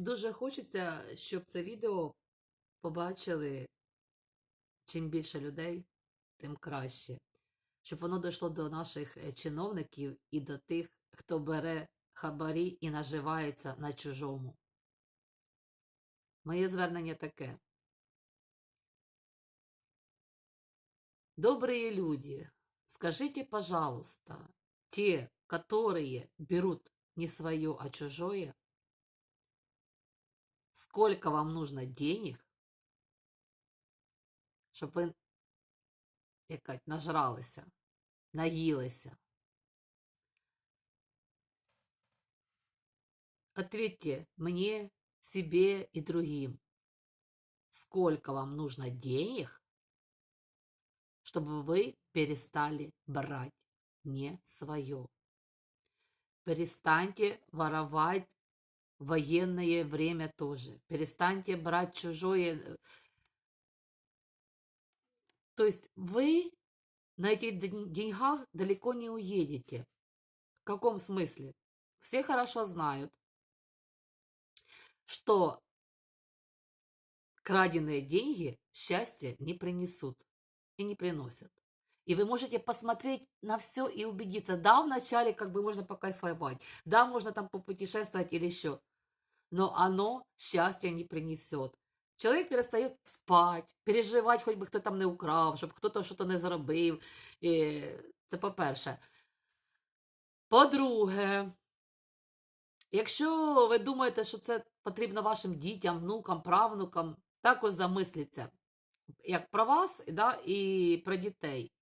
Дуже хочеться, щоб це відео побачили чим більше людей, тим краще. Щоб воно дійшло до наших е, чиновників і до тих, хто бере хабарі і наживається на чужому. Моє звернення таке. Добрые люди, скажите, пожалуйста, те, которые берут не свое, а чужое, сколько вам нужно денег, щоб ви якать, нажралися, наїлися. Ответьте мне, себе и другим, сколько вам нужно денег, чтобы вы перестали брать не свое. Перестаньте воровать военное время тоже. Перестаньте брать чужое. э, То есть вы на этих ден- деньгах далеко не уедете. В каком смысле? Все хорошо знают, что краденые деньги счастья не принесут и не приносят. И вы можете посмотреть на все и убедиться. Да, вначале как бы можно покайфовать, да, можно там попутешествовать или еще, но оно счастья не принесет. Чоловік перестає спати, переживати, хоч би хто там не украв, щоб хто-то щось не зробив. І Це по-перше. По-друге, якщо ви думаєте, що це потрібно вашим дітям, внукам, правнукам, також замисліться, як про вас да, і про дітей.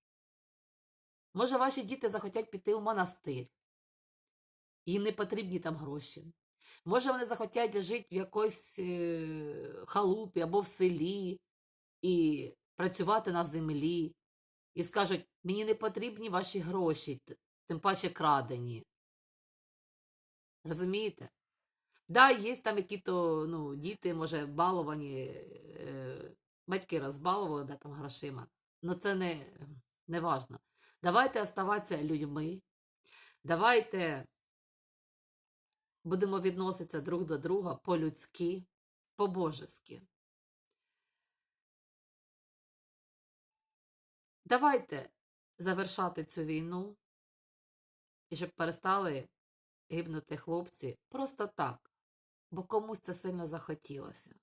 Може, ваші діти захотять піти в монастир, їм не потрібні там гроші. Може, вони захотять жити в якійсь е, халупі або в селі і працювати на землі, і скажуть, мені не потрібні ваші гроші, тим паче крадені. Розумієте? Да, є там які-то ну, діти, може, баловані, е, батьки розбалували да, там грошима. але це не, не важно. Давайте оставатися людьми. Давайте будемо відноситися друг до друга по-людськи, по-божески. Давайте завершати цю війну і щоб перестали гибнути хлопці просто так, бо комусь це сильно захотілося.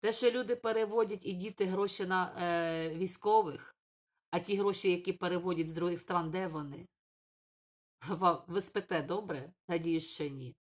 Те, що люди переводять і діти гроші на е, військових, а ті гроші, які переводять з других стран, де вони? Ви спите добре? Надіюсь, що ні.